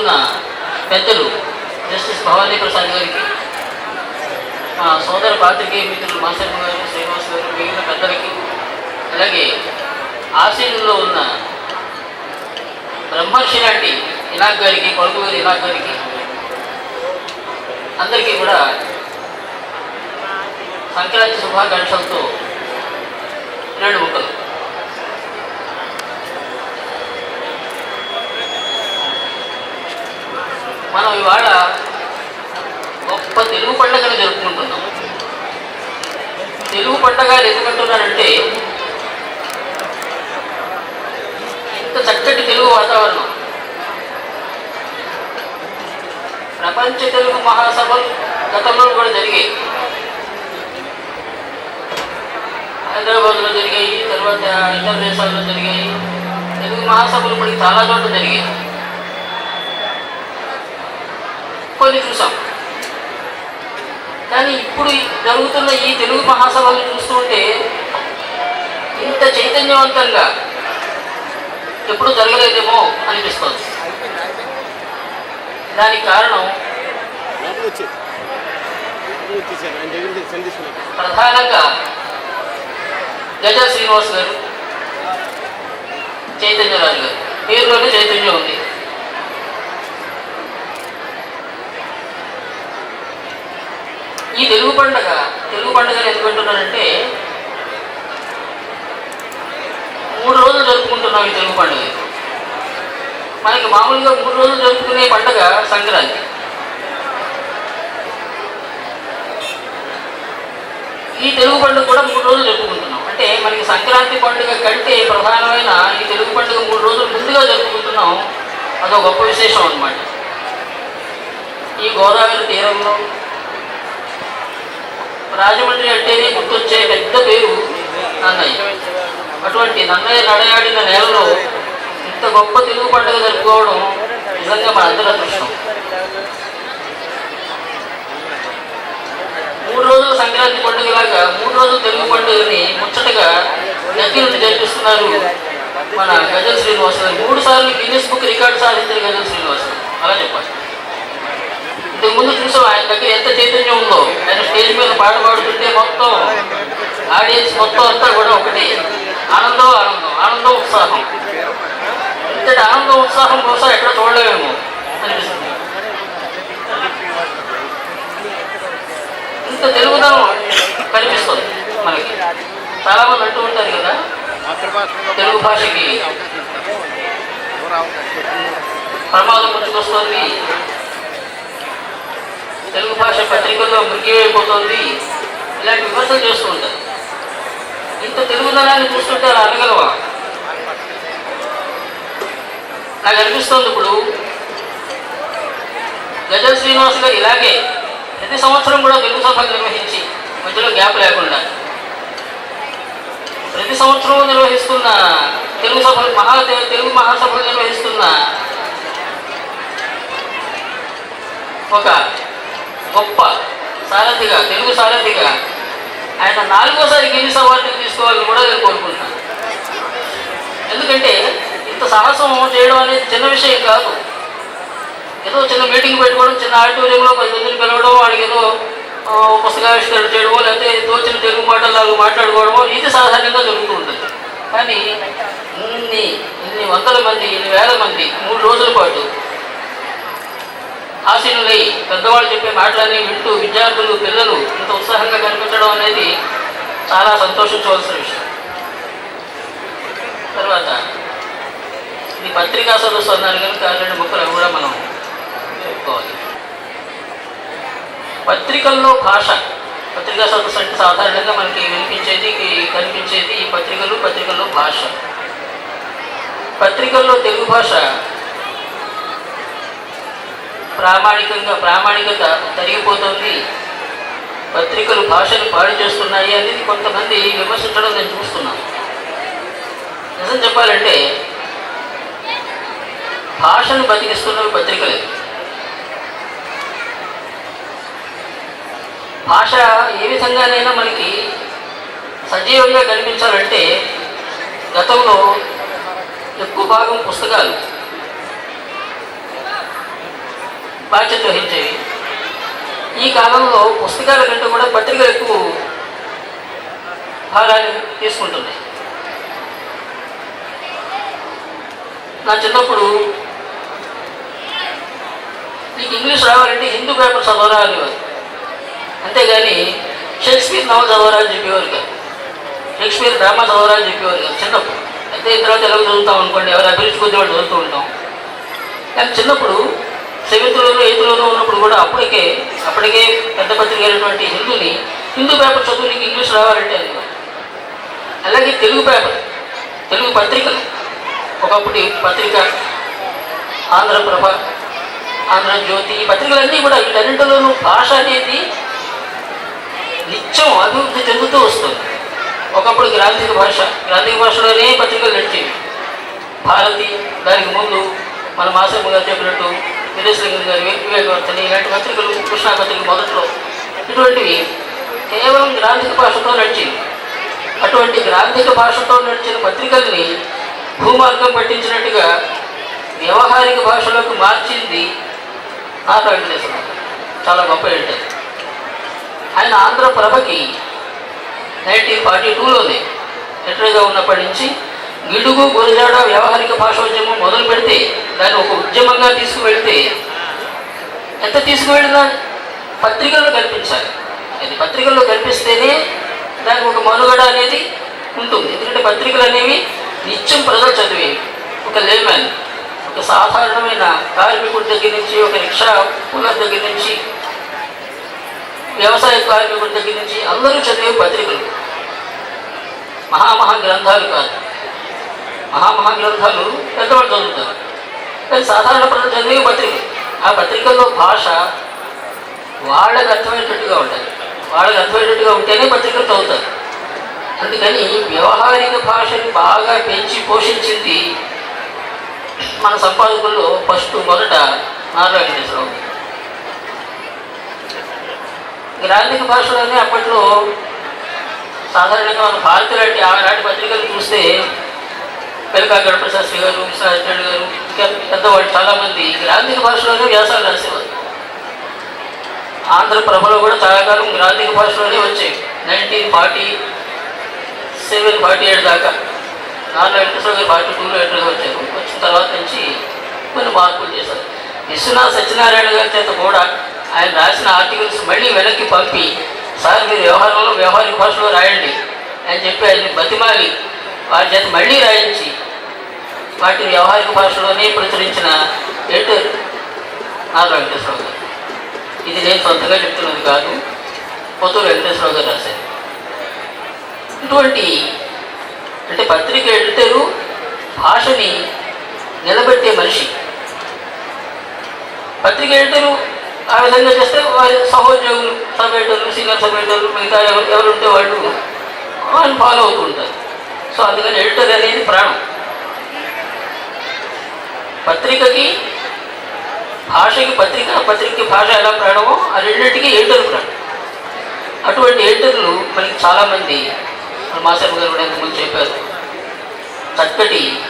ఉన్న పెద్దలు జస్టిస్ భవానీ ప్రసాద్ గారికి సోదర పాత్రికేయ మిత్రులు మాస్టర్ గారు శ్రీనివాస్ గారు మిగిలిన పెద్దలకి అలాగే ఆశీనులో ఉన్న బ్రహ్మర్షి లాంటి ఇనాక్ గారికి కొడుకు గారి ఇనాక్ గారికి అందరికీ కూడా సంక్రాంతి శుభాకాంక్షలతో రెండు ముక్కలు. మనం ఇవాళ గొప్ప తెలుగు పండుగను జరుపుకుంటున్నాం. తెలుగు పండుగ ఎందుకంటున్నానంటే ఇంత చక్కటి తెలుగు వాతావరణం. ప్రపంచ తెలుగు మహాసభలు గతంలో కూడా జరిగాయి. హైదరాబాద్లో జరిగాయి తర్వాత ఇతర దేశాల్లో జరిగాయి. తెలుగు మహాసభలు ఇప్పటికి చాలా చోట్ల జరిగాయి. కొన్ని చూసాం కానీ ఇప్పుడు జరుగుతున్న ఈ తెలుగు మహాసభలు చూస్తుంటే ఇంత చైతన్యవంతంగా ఎప్పుడు జరగలేదేమో అనిపిస్తుంది. దానికి కారణం ప్రధానంగా గజా శ్రీనివాస్ గారు చైతన్యరాజు గారు. పేరులోనే చైతన్యం ఉంది. ఈ తెలుగు పండుగ తెలుగు పండుగలు ఎందుకు అంటున్నారంటే మూడు రోజులు జరుపుకుంటున్నాం ఈ తెలుగు పండుగ. మనకి మామూలుగా మూడు రోజులు జరుపుకునే పండుగ సంక్రాంతి. ఈ తెలుగు పండుగ కూడా మూడు రోజులు జరుపుకుంటున్నాం. అంటే మనకి సంక్రాంతి పండుగ కంటే ప్రధానమైన ఈ తెలుగు పండుగ మూడు రోజులు ముందుగా జరుపుకుంటున్నాం. అదో గొప్ప విశేషం అనమాట ఈ గోదావరి తీరంలో రాజమండ్రి అంటేనే గుర్తొచ్చే పెద్ద పేరు నన్నయ్య అటువంటి నన్నయ్య నడయాడిన నేలలో ఇంత గొప్ప తెలుగు పండుగ జరుపుకోవడం నిజంగా మన అందరి అదృష్టం. మూడు రోజుల సంక్రాంతి పండుగలాగా మూడు రోజుల తెలుగు పండుగని ముచ్చటగా దగ్గర నుండి జరిపిస్తున్నారు మన గజల్ శ్రీనివాస్ మూడు సార్లు గిన్నెస్ బుక్ రికార్డు సాధించిన గజల్ శ్రీనివాస్ అలా చెప్పాలి. ముందు చూసావు ఆయన దగ్గర ఎంత చైతన్యం ఉందో. ఆయన స్టేజ్ మీద పాట పాడుతుంటే మొత్తం ఆడియన్స్ మొత్తం అంతా కూడా ఒకటి. ఆనందం ఆనందం ఆనందం ఉత్సాహం. ఇంతటి ఆనందం ఉత్సాహం కోసం ఎక్కడ చూడలేము అనిపిస్తుంది. ఇంత తెలుగుదనం కనిపిస్తుంది మనకి. చాలా మంది అంటూ ఉంటారు కదా తెలుగు భాషకి ప్రమాదం ముందుకొస్తుంది తెలుగు భాష పత్రికల్లో మృగ్యమైపోతుంది ఇలాంటి విమర్శలు చేస్తూ ఉంటారు. ఇంత తెలుగుదనాన్ని చూస్తుంటే అలా అనగలవా నాకు అనిపిస్తుంది ఇప్పుడు. గజల్ శ్రీనివాస్ గారు ఇలాగే ప్రతి సంవత్సరం కూడా తెలుగు సభలు నిర్వహించి మధ్యలో గ్యాప్ లేకుండా ప్రతి సంవత్సరం నిర్వహిస్తున్న తెలుగు సభలు మహా తెలుగు మహాసభలు నిర్వహిస్తున్న ఒక గొప్ప సారథిగా తెలుగు సారథిగా. ఆయన నాలుగోసారి గిన్నెస్ అవార్డుని తీసుకోవాలని కూడా నేను కోరుకుంటున్నాను. ఎందుకంటే ఇంత సాహసం చేయడం అనేది చిన్న విషయం కాదు. ఏదో చిన్న మీటింగ్ పెట్టుకోవడం చిన్న ఆడిటోరియంలో పది మందిని పిలవడం వాడికి ఏదో పుస్తకావిష్కరణ చేయడమో లేకపోతే తోచిన తెలుగు మాటలు మాట్లాడుకోవడమో ఇది సాధారణంగా జరుగుతూ ఉంటుంది. కానీ ఇన్ని ఇన్ని వందల మంది ఇన్ని వేల మంది మూడు రోజుల పాటు ఆశీనులై పెద్దవాళ్ళు చెప్పే మాటలన్నీ వింటూ విద్యార్థులు పిల్లలు ఇంత ఉత్సాహంగా కనిపించడం అనేది చాలా సంతోషించవలసిన విషయం. తర్వాత ఇది పత్రికా సదస్సు అన్నారు కనుక రెండు ముక్కలు అవి కూడా మనం చెప్పుకోవాలి. పత్రికల్లో భాష పత్రికా సదస్సు అంటే సాధారణంగా మనకి వినిపించేది కనిపించేది ఈ పత్రికలు పత్రికల్లో భాష. పత్రికల్లో తెలుగు భాష ప్రామాణికంగా ప్రామాణికత తరిగిపోతుంది. పత్రికలు భాషను పాడు చేస్తున్నాయి అనేది కొంతమంది విమర్శించడం నేను చూస్తున్నాను నిజం చెప్పాలంటే భాషను బతికిస్తున్నవి పత్రికలే. భాష ఏ విధంగానైనా మనకి సజీవంగా కనిపించాలంటే గతంలో ఎక్కువ భాగం పుస్తకాలు బాధ్యత వహించేవి ఈ కాలంలో పుస్తకాల కంటే కూడా పత్రికలు ఎక్కువ భాగాన్ని తీసుకుంటున్నాయి. నా చిన్నప్పుడు నీకు ఇంగ్లీష్ రావాలంటే హిందూ పేపర్ చదవరా అనేవారు. అంతేగాని షేక్స్పియర్ నవల చదవరా అని చెప్పేవారు కాదు. షేక్స్పియర్ డ్రామా చదవరా అని చెప్పేవారు కాదు చిన్నప్పుడు. అయితే అయిన తర్వాత ఎలా చదువుతాం అనుకోండి ఎవరు అభిరుచి కొద్ది వాళ్ళు చదువుతూ ఉంటాం. కానీ చిన్నప్పుడు సెవెంత్లోనూ ఎయిత్లోనూ ఉన్నప్పుడు కూడా అప్పటికే అప్పటికే పెద్ద పత్రిక అయినటువంటి హిందూని హిందూ పేపర్ చదువు నీకు ఇంగ్లీష్ రావాలంటే అది అలాగే తెలుగు పేపర్ తెలుగు పత్రికలు. ఒకప్పటి పత్రిక ఆంధ్రప్రభ ఆంధ్రజ్యోతి ఈ పత్రికలన్నీ కూడా వీటన్నింటిలోనూ భాష అనేది నిత్యం అభివృద్ధి చెందుతూ వస్తుంది. ఒకప్పుడు గ్రాంధిక భాష గ్రాంధిక భాషలోనే పత్రికలు నడిచేవి. భారతి దానికి ముందు మన మాసమ్మ గారు చెప్పినట్టు విదేశలింగం గారు వివేకవర్తని ఇలాంటి పత్రికలు కృష్ణా పత్రిక మొదట్లో. ఇటువంటివి కేవలం గ్రాంధిక భాషతో నడిచింది అటువంటి గ్రాంధిక భాషతో నడిచిన పత్రికల్ని భూమార్గం పట్టించినట్టుగా వ్యవహారిక భాషలోకి మార్చింది నాట వెంకటేశ్వర చాలా గొప్ప ఎడిటర్ ఆయన ఆంధ్ర ప్రభకి నైన్టీన్ ఫార్టీ టూలోనే లిటరీగా ఉన్నప్పటి నుంచి గిడుగు గురజాడ వ్యవహారిక భాషోద్యమం మొదలు పెడితే దాన్ని ఒక ఉద్యమంగా తీసుకువెళ్తే ఎంత తీసుకువెళ్ళినా పత్రికల్లో కల్పించాలి అది పత్రికల్లో కల్పిస్తేనే దానికి ఒక మనుగడ అనేది ఉంటుంది. ఎందుకంటే పత్రికలు అనేవి నిత్యం ప్రజలు చదివేవి ఒక లేమన్ ఒక సాధారణమైన కార్మికుడి దగ్గర నుంచి ఒక రిక్షా పుల్లర్ దగ్గర నుంచి వ్యవసాయ కార్మికుడి దగ్గర నుంచి అందరూ చదివే పత్రికలు. మహామహా గ్రంథాలు కాదు. మహామహా గ్రంథాలు పెద్దవాళ్ళు చదువుతారు. సాధారణ ప్రజలు చదివే పత్రిక. ఆ పత్రికల్లో భాష వాళ్ళకి అర్థమయ్యేటట్టుగా ఉండాలి. వాళ్ళకి అర్థమయ్యేటట్టుగా ఉంటేనే పత్రికలు చదువుతారు. అందుకని వ్యవహారిక భాషని బాగా పెంచి పోషించింది మన సంపాదకుల్లో ఫస్ట్ మొదట నారాయణేశ్వరరావు గ్రాంధిక భాషలోనే అప్పట్లో సాధారణంగా మన భారతి ఆనాటి పత్రికలు చూస్తే పెరకా గణప్రశాస్త్రి గారు విశ్వనాథ్ గారు ఇంకా పెద్దవాళ్ళు చాలామంది గ్రాంధిక భాషలోనే వ్యాసాలు రాసేవారు. ఆంధ్రప్రభలో కూడా చాలా కాలం గ్రాంధిక భాషలోనే వచ్చాయి. Nineteen forty seven forty eight దాకా. నాలుగు వెంకటేశ్వర గారు ఫార్టీ టూలో ఎయిట్గా వచ్చారు వచ్చిన తర్వాత నుంచి కొన్ని మార్పులు చేశారు. విశ్వనాథ్ సత్యనారాయణ గారి చేత కూడా ఆయన రాసిన ఆర్టికల్స్ మళ్ళీ వెనక్కి పంపి సార్ మీరు వ్యవహారంలో వ్యవహారిక భాషలో రాయండి అని చెప్పి ఆయన్ని బతిమాలి వారి చేత మళ్ళీ రాయించి వాటి వ్యవహారిక భాషలోనే ప్రచురించిన ఎడిటర్ నాగ వెంకటేశ్వరరావు గారు. ఇది నేను సొంతంగా చెప్తున్నది కాదు పొత్తూరు వెంకటేశ్వరరావు గారు రాశారు. ఇటువంటి అంటే పత్రిక ఎడిటరు భాషని నిలబెట్టే మనిషి. పత్రిక ఎడిటరు ఆ విధంగా చేస్తే వారి సహోద్యోగులు సబ్ ఎడిటర్లు సీనియర్ సబ్ ఎడిటర్లు మిగతా ఎవరు ఎవరు ఉంటే వాళ్ళు వాళ్ళని ఫాలో అవుతుంటారు సో అందుకని ఎడిటర్ అనేది ప్రాణం. పత్రికకి భాషకి పత్రిక పత్రికకి భాష ఎలా ప్రాణమో ఆ రెండింటికి ఎడిటర్ ప్రాణం. అటువంటి ఎడిటర్లు మనకి చాలామంది మన మాస్టర్ గారు కూడా ఇంతకుముందు చెప్పారు. చక్కటి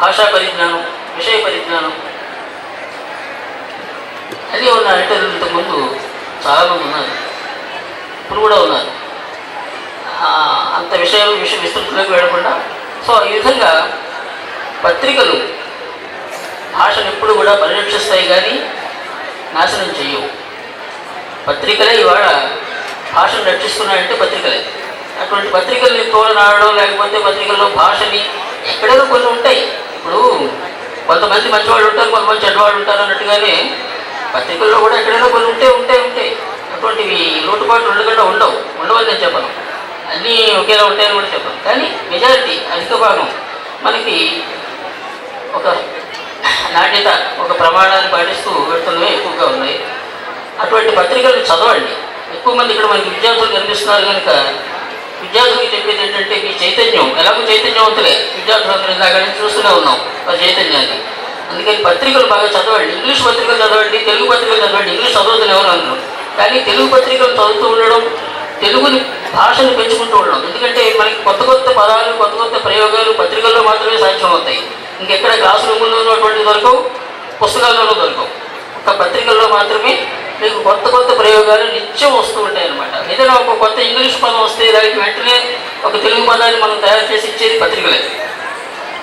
భాషా పరిజ్ఞానం విషయ పరిజ్ఞానం. అది ఉన్న ఎడిటర్లు ఇంతకుముందు చాలామంది ఉన్నారు. ఇప్పుడు కూడా ఉన్నారు. అంత విషయం విషయ విస్తృతిలోకి వెళ్ళకుండా. సో ఈ విధంగా పత్రికలు భాషను ఎప్పుడు కూడా పరిరక్షిస్తాయి కానీ నాశనం చేయవు పత్రికలే ఇవాళ భాషను రక్షిస్తున్నాయంటే పత్రికలే. అటువంటి పత్రికల్ని తోలనాడడం లేకపోతే పత్రికల్లో భాషని ఎక్కడైనా కొన్ని ఉంటాయి. ఇప్పుడు కొంతమంది మంచివాళ్ళు ఉంటారు కొంతమంది చెడ్డవాళ్ళు ఉంటారు అన్నట్టుగానే పత్రికల్లో కూడా ఎక్కడైనా కొన్ని ఉంటే ఉంటే ఉంటాయి అటువంటివి లోటుపాట్లు ఉండకుండా ఉండవు. ఉండవని నేను చెప్పను. అన్నీ ఒకేలా ఉంటాయని కూడా చెప్పను కానీ మెజారిటీ అధిక భాగం మనకి ఒక నాణ్యత ఒక ప్రమాణాన్ని పాటిస్తూ వెళ్తున్నవే ఎక్కువగా ఉన్నాయి. అటువంటి పత్రికలు చదవండి. ఎక్కువ మంది ఇక్కడ మనకి విద్యార్థులు కనిపిస్తున్నారు కనుక విద్యార్థులకు చెప్పేది ఏంటంటే మీ చైతన్యం. ఎలాగో చైతన్యవంతులే. విద్యార్థులందరూ ఇందాక నుంచి చూస్తూనే ఉన్నాం ఆ చైతన్యాన్ని. అందుకని పత్రికలు బాగా చదవండి. ఇంగ్లీష్ పత్రికలు చదవండి తెలుగు పత్రికలు చదవండి. ఇంగ్లీష్ చదవద్దని ఎవరు అన్నారు కానీ తెలుగు పత్రికలు చదువుతూ ఉండడం తెలుగుని భాషను పెంచుకుంటూ ఉండడం. ఎందుకంటే మనకి కొత్త కొత్త పదాలు కొత్త కొత్త ప్రయోగాలు పత్రికల్లో మాత్రమే సాధ్యం అవుతాయి. ఇంకెక్కడ క్లాస్ రూముల్లో ఉన్నటువంటి దొరకవు పుస్తకాల్లోనూ దొరకవు. ఒక పత్రికల్లో మాత్రమే మీకు కొత్త కొత్త ప్రయోగాలు నిత్యం వస్తూ ఉంటాయి అన్నమాట ఏదైనా ఒక కొత్త ఇంగ్లీష్ పదం వస్తే దానికి వెంటనే ఒక తెలుగు పదాన్ని మనం తయారు చేసి ఇచ్చేది పత్రికలే.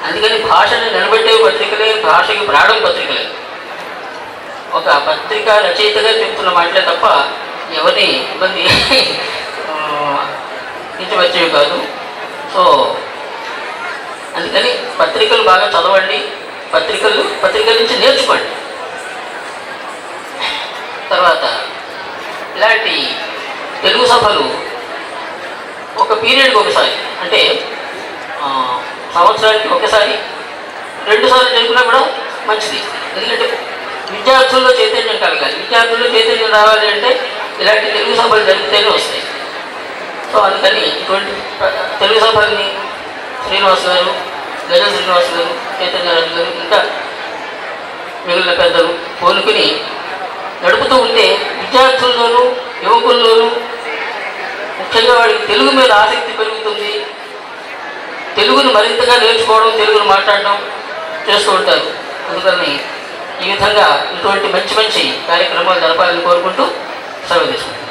అందుకని భాషని నిలబెట్టే పత్రికలే భాషకి ప్రాణం పత్రికలే. ఒక పత్రిక రచయితగా చెప్తున్న మాటలే తప్ప ఎవరిని ఇబ్బంది వచ్చేవి కాదు. సో అందుకని పత్రికలు బాగా చదవండి. పత్రికలు పత్రికల నుంచి నేర్చుకోండి. తర్వాత ఇలాంటి తెలుగు సభలు ఒక పీరియడ్కి ఒకసారి అంటే సంవత్సరానికి ఒకసారి రెండుసార్లు జరుగుతున్నా కూడా మంచిది. ఎందుకంటే విద్యార్థుల్లో చైతన్యం కలగాలి. విద్యార్థుల్లో చైతన్యం రావాలి అంటే ఇలాంటి తెలుగు సభలు జరిగితేనే వస్తాయి. సో అందుకని ఇటువంటి తెలుగు సభల్ని శ్రీనివాస్ గారు గజ శ్రీనివాస్ గారు చైతన్యరాజు గారు ఇంకా మిగిలిన పెద్దలు కోలుకుని నడుపుతూ ఉంటే విద్యార్థుల్లోనూ యువకుల్లోనూ ముఖ్యంగా వాడికి తెలుగు మీద ఆసక్తి పెరుగుతుంది. తెలుగును మరింతగా నేర్చుకోవడం తెలుగును మాట్లాడడం చేస్తూ ఉంటారు. అందుకని ఈ విధంగా ఇటువంటి మంచి మంచి కార్యక్రమాలు జరపాలని కోరుకుంటూ సెలవు తీసుకుంటాను